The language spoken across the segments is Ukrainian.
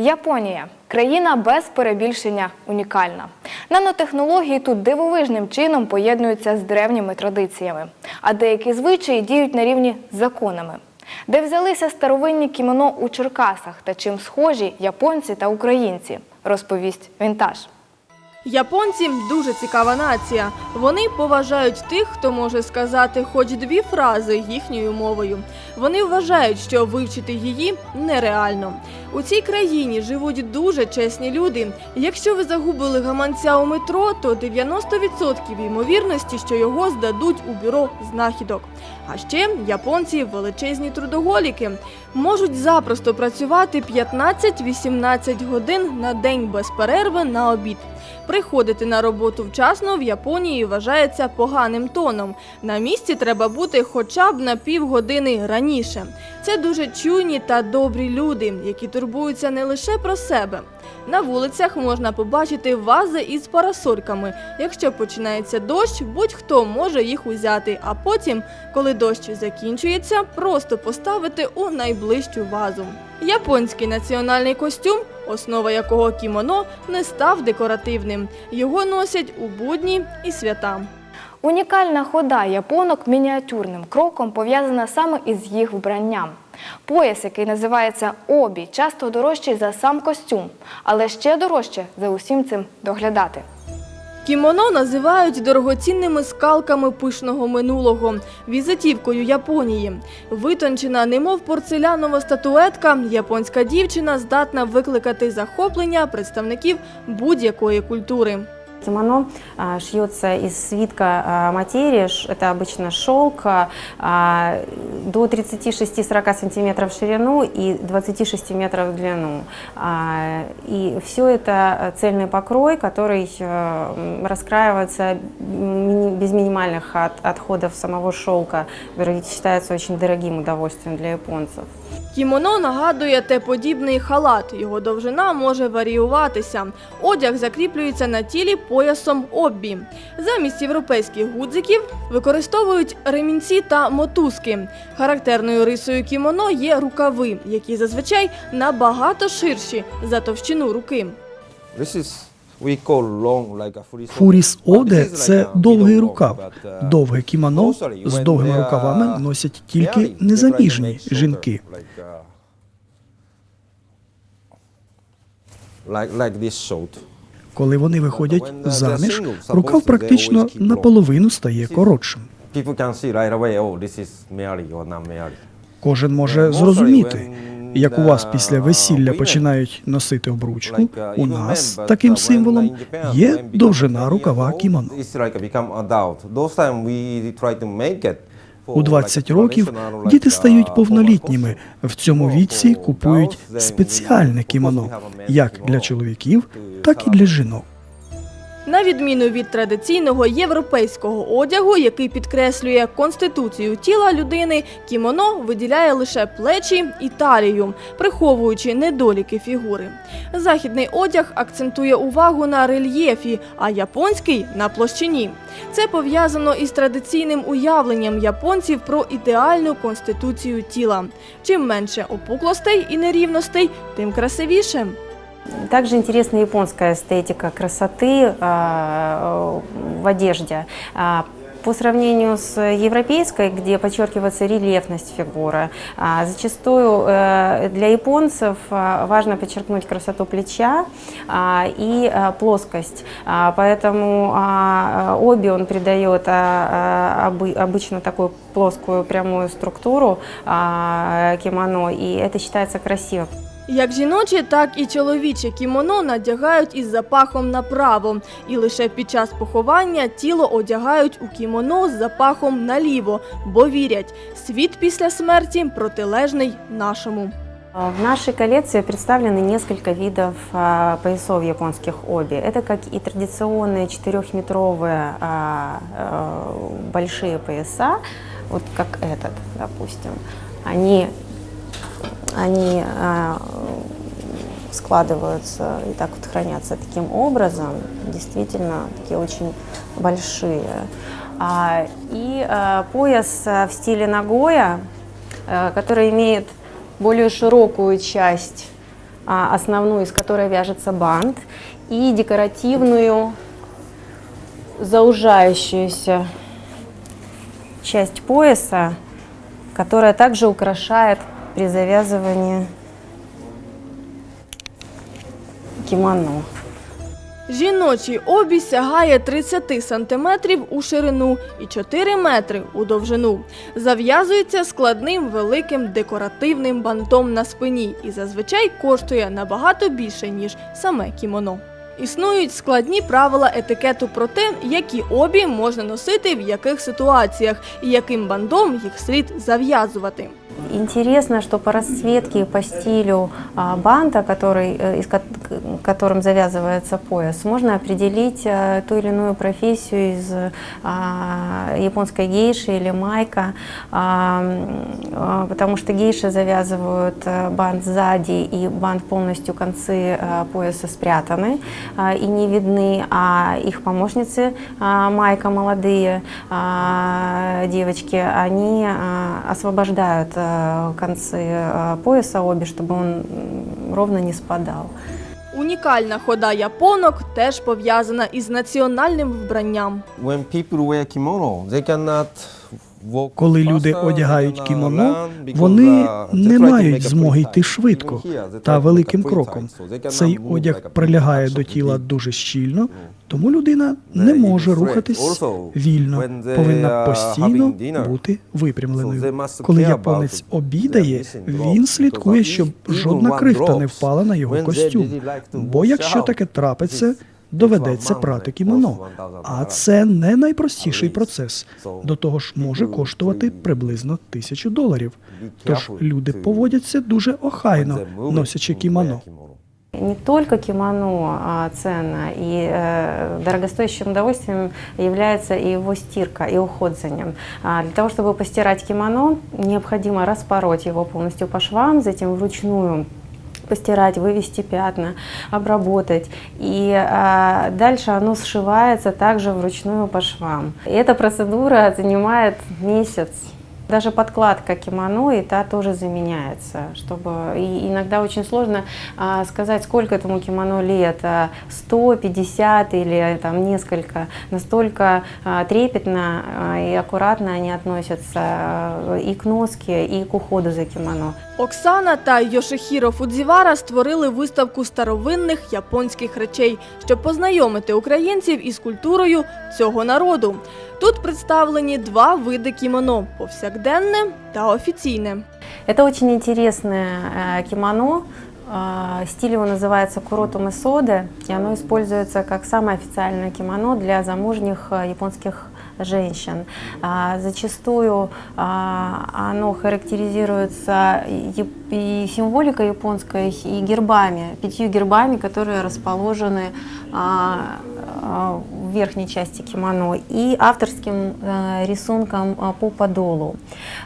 Японія країна без перебільшення унікальна. Нанотехнології тут дивовижним чином поєднуються з древніми традиціями, а деякі звичаї діють на рівні з законами. Де взялися старовинні кімоно у Черкасах та чим схожі японці та українці, розповість вінтаж. Японці дуже цікава нація. Вони поважають тих, хто може сказати хоч дві фрази їхньою мовою. Вони вважають, що вивчити її нереально. У цій країні живуть дуже чесні люди. Якщо ви загубили гаманця у метро, то 90% ймовірності, що його здадуть у бюро знахідок. А ще японці величезні трудоголіки. Можуть запросто працювати 15-18 годин на день без перерви на обід. Приходити на роботу вчасно в Японії вважається поганим тоном. На місці треба бути хоча б на півгодини раніше. Це дуже чуйні та добрі люди, які турбуються не лише про себе. На вулицях можна побачити вази із парасольками. Якщо починається дощ, будь-хто може їх узяти, а потім, коли дощ закінчується, просто поставити у найближчу вазу. Японський національний костюм, основа якого кімоно, не став декоративним. Його носять у будні і свята. Унікальна хода японок мініатюрним кроком пов'язана саме із їх вбранням. Пояс, який називається обі, часто дорожчий за сам костюм, але ще дорожче за усім цим доглядати. Кімоно називають дорогоцінними скалками пишного минулого, візитівкою Японії. Витончена, немов порцелянова статуетка, японська дівчина здатна викликати захоплення представників будь-якої культури. Кимоно а, шьется из свитка а, материи, это обычно шелк, а, до 36-40 сантиметров в ширину и 26 метров в длину. И все это цельный покрой, который раскраивается без минимальных от- отходов самого шелка, который считается очень дорогим удовольствием для японцев. Кімоно нагадує Т-подібний халат. Його довжина може варіюватися. Одяг закріплюється на тілі поясом оббі. Замість європейських гудзиків використовують ремінці та мотузки. Характерною рисою кімоно є рукави, які зазвичай набагато ширші за товщину руки. This is Фуріс Оде це довгий рукав. uh, Довге кімоно mostly з довгими рукавами носять тільки незаміжні жінки. uh. Коли вони виходять uh, заміж, рукав практично наполовину стає коротшим. Oh. Кожен може зрозуміти, як у вас після весілля починають носити обручку. uh, У нас таким uh, символом є довжина 20 рукава кімоно. У like 20 a років діти uh, стають повнолітніми. В цьому віці купують спеціальне кімоно, як для чоловіків, так і для жінок. На відміну від традиційного європейського одягу, який підкреслює конституцію тіла людини, кімоно виділяє лише плечі і талію, приховуючи недоліки фігури. Західний одяг акцентує увагу на рельєфі, а японський на площині. Це пов'язано із традиційним уявленням японців про ідеальну конституцію тіла. Чим менше опуклостей і нерівностей, тим красивіше. Также интересна японская эстетика красоты а, в одежде. А, По сравнению с европейской, где подчеркивается рельефность фигуры, а, зачастую э, для японцев важно подчеркнуть красоту плеча и плоскость. Поэтому оби он придает обы- обычно такую плоскую прямую структуру кимоно, и это считается красиво. Як жіноче, так і чоловіче кімоно надягають із запахом направо, і лише під час поховання тіло одягають у кімоно з запахом наліво, бо вірять, світ після смерті протилежний нашому. В нашей коллекции представлены несколько видов а, поясов японских оби. Это как и традиционные четырехметровые а, а, большие пояса, вот как этот, допустим. Они, они а, складываются и так вот хранятся таким образом, действительно такие очень большие. А, и а, пояс в стиле нагоя, который имеет более широкую часть основную, из которой вяжется бант, и декоративную заужающуюся часть пояса, которая также украшает при завязывании кимоно. Жіночий обій сягає 30 сантиметрів у ширину і 4 метри у довжину. Зав'язується складним великим декоративним бантом на спині і зазвичай коштує набагато більше, ніж саме кімоно. Існують складні правила етикету про те, які обій можна носити в яких ситуаціях і яким бандом їх слід зав'язувати. Интересно, что по расцветке по стилю банта, который, э, из которым завязывается пояс, можно определить э, ту или иную профессию из а, японской гейши или майка, а, потому что гейши завязывают э, бант сзади и бант полностью концы э, пояса спрятаны и не видны, а их помощницы майка молодые девочки, они освобождают концы пояса обе, чтобы он ровно не спадал. Унікальна хода японок теж пов'язана із національним вбранням. When people wear kimono, they cannot Коли люди одягають uh, кімоно, вони uh, не мають змоги йти швидко та великим кроком. Цей одяг прилягає до тіла дуже щільно, тому людина не може рухатись вільно, повинна постійно бути випрямленою. Коли японець обідає, він слідкує, щоб жодна крихта не впала на його костюм. Бо якщо таке трапиться, доведеться прати кімоно. А це не найпростіший процес. До того ж може коштувати приблизно тисячу доларів. Тож люди поводяться дуже охайно, носячи кімоно. Не только кимоно а, ценно, и э, дорогостоящим удовольствием является и его стирка, и уход за ним. А, для того, чтобы постирать кимоно, необходимо распороть его полностью по швам, затем вручную постирать, вывести пятна, обработать. И а, дальше оно сшивается также вручную по швам. И эта процедура занимает месяц. Даже подкладка кимоно, и та тоже заменяется, чтобы и иногда очень сложно а, сказать, сколько этому кимоно лет, а, 100, 50 или там несколько. Настолько а, трепетно а, и аккуратно они относятся а, и к носке, и к уходу за кимоно. Оксана та Йошихіро Фудзівара створили виставку старовинних японських речей, щоб познайомити українців із культурою цього народу. Тут представлені два види кімоно повсякденне та офіційне. Это очень интересное э, кимоно. Э, Стиль его называется Куротуме Соде, и оно используется как самое официальное кимоно для замужних э, японских Женщин. А, Зачастую а, оно характеризуется и символикой японской, и гербами, пятью гербами, которые расположены а, в верхней части кимоно, и авторским э, рисунком по подолу.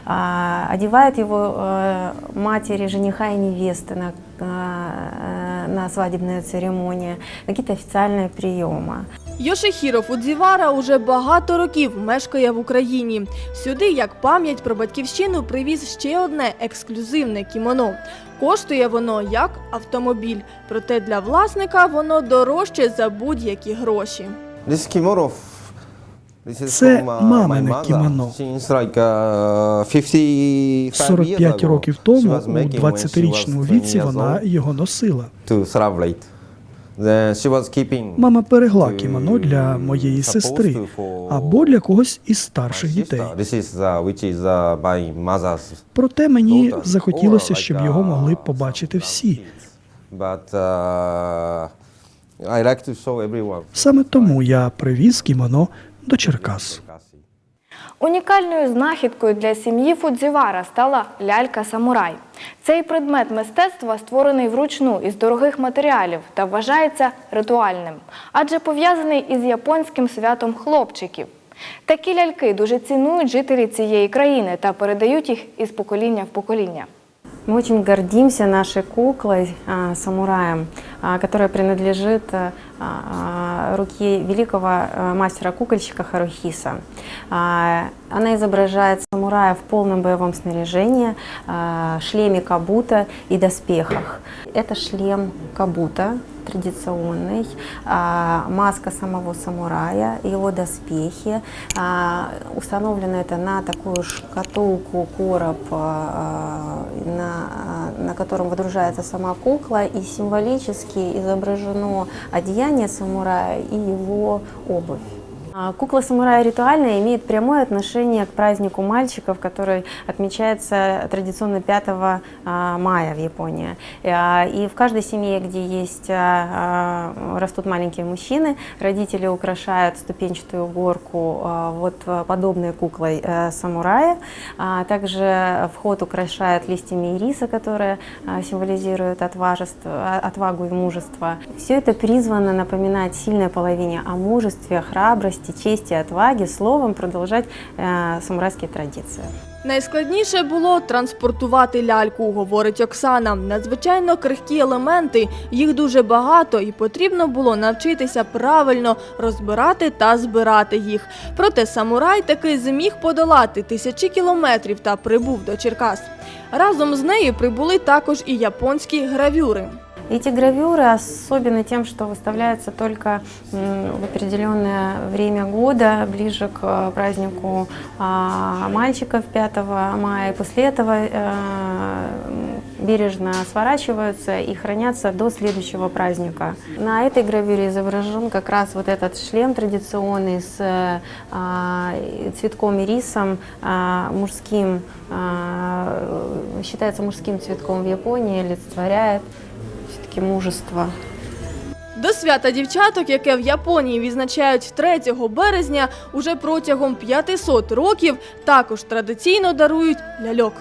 Одевают его э, матери, жениха и невесты на, э, на свадебные церемонии, какие-то официальные приемы. Йошихіро Фудзівара уже багато років мешкає в Україні. Сюди, як пам'ять про батьківщину, привіз ще одне ексклюзивне кімоно. Коштує воно як автомобіль, проте для власника воно дорожче за будь-які гроші. Це uh, мамине кімоно. Since like uh, 55 years 45 років тому, у making when she 20-річному віці, вона його носила. Мама берегла кімоно для моєї сестри або для когось із старших дітей. uh, uh, Проте мені захотілося, щоб його могли uh, побачити всі. Саме тому я привіз кімоно до Черкас. Унікальною знахідкою для сім'ї Фудзівара стала лялька-самурай. Цей предмет мистецтва створений вручну із дорогих матеріалів та вважається ритуальним, адже пов'язаний із японським святом хлопчиків. Такі ляльки дуже цінують жителі цієї країни та передають їх із покоління в покоління. Мы очень гордимся нашей куклой, а. Которая принадлежит а, руке великого мастера-кукольщика Харухиса. Она изображает самурая в полном боевом снаряжении, шлеме кабута и доспехах. Это шлем кабута традиционный, маска самого самурая, его доспехи. Установлено это на такую шкатулку, короб, на, на котором выдружается сама кукла, и символически изображено одеяние самурая и его обувь. А, Кукла самурая ритуальная имеет прямое отношение к празднику мальчиков, который отмечается традиционно 5 а, мая в Японии. А, И в каждой семье, где есть, растут маленькие мужчины, родители украшают ступенчатую горку вот подобной куклой э, самурая. Также вход украшают листьями ириса, которые символизируют отважество, отвагу и мужество. Все это призвано напоминать сильной половине о мужестве, храбрости, чести, отваге, словом продолжать э, самурайские традиции. Найскладніше було транспортувати ляльку, говорить Оксана. Надзвичайно крихкі елементи, їх дуже багато, і потрібно було навчитися правильно розбирати та збирати їх. Проте самурай таки зміг подолати тисячі кілометрів та прибув до Черкас. Разом з нею прибули також і японські гравюри. Эти гравюры особенны тем, что выставляются только в определенное время года, ближе к э, празднику а, мальчиков 5 мая. И после этого э, бережно сворачиваются и хранятся до следующего праздника. На этой гравюре изображен как раз вот этот шлем традиционный с э, а, цветком ирисом, а, мужским, считается мужским цветком в Японии, олицетворяет все-таки. До свята дівчаток, яке в Японії відзначають 3 березня, уже протягом 500 років також традиційно дарують ляльок.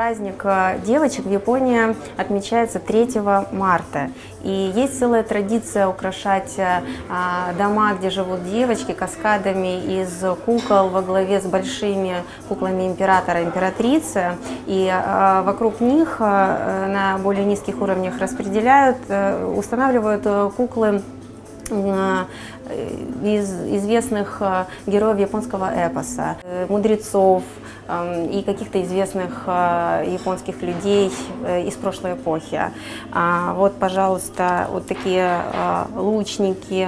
Праздник э, девочек в Японии отмечается 3 марта. И есть целая традиция украшать э, а, дома, где живут девочки, каскадами из кукол во главе с большими куклами императора императрицы. И э, вокруг них на более низких уровнях распределяют, устанавливают куклы из известных героев японского эпоса, мудрецов и каких-то известных э, японских людей э, из прошлой эпохи. А, Вот, пожалуйста, вот такие э, лучники,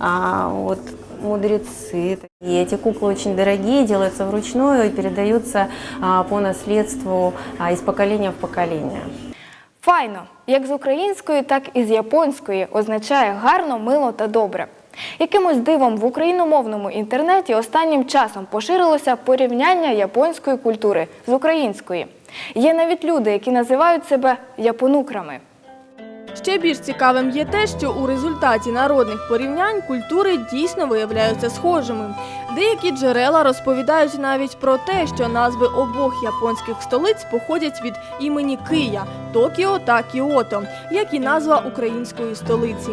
а, вот мудрецы. И эти куклы очень дорогие, делаются вручную и передаются а, по наследству а, из поколения в поколение. Файно, як з української, так і з японської, означає гарно, мило та добре. Якимось дивом в україномовному інтернеті останнім часом поширилося порівняння японської культури з української. Є навіть люди, які називають себе японукрами. Ще більш цікавим є те, що у результаті народних порівнянь культури дійсно виявляються схожими. Деякі джерела розповідають навіть про те, що назви обох японських столиць походять від імені Кия Токіо та Кіото, як і назва української столиці.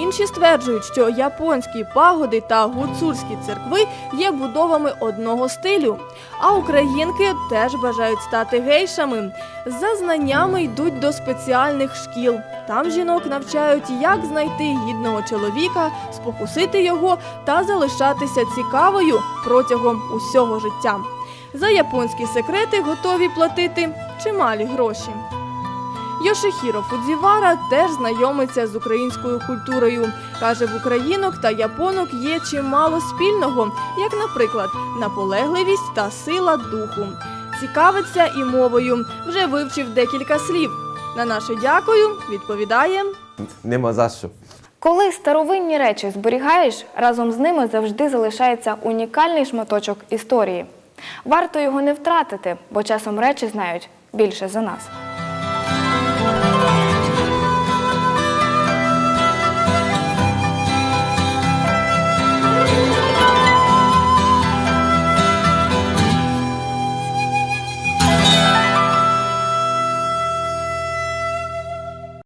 Інші стверджують, що японські пагоди та гуцульські церкви є будовами одного стилю. А українки теж бажають стати гейшами. За знаннями йдуть до спеціальних шкіл. Там жінок навчають, як знайти гідного чоловіка, спокусити його та залишатися цікавою протягом усього життя. За японські секрети готові платити чималі гроші. Йошихіро Фудзівара теж знайомиться з українською культурою. Каже, в українок та японок є чимало спільного, як, наприклад, наполегливість та сила духу. Цікавиться і мовою, вже вивчив декілька слів. На наше дякую відповідає Нема за що. Коли старовинні речі зберігаєш, разом з ними завжди залишається унікальний шматочок історії. Варто його не втратити, бо часом речі знають більше за нас.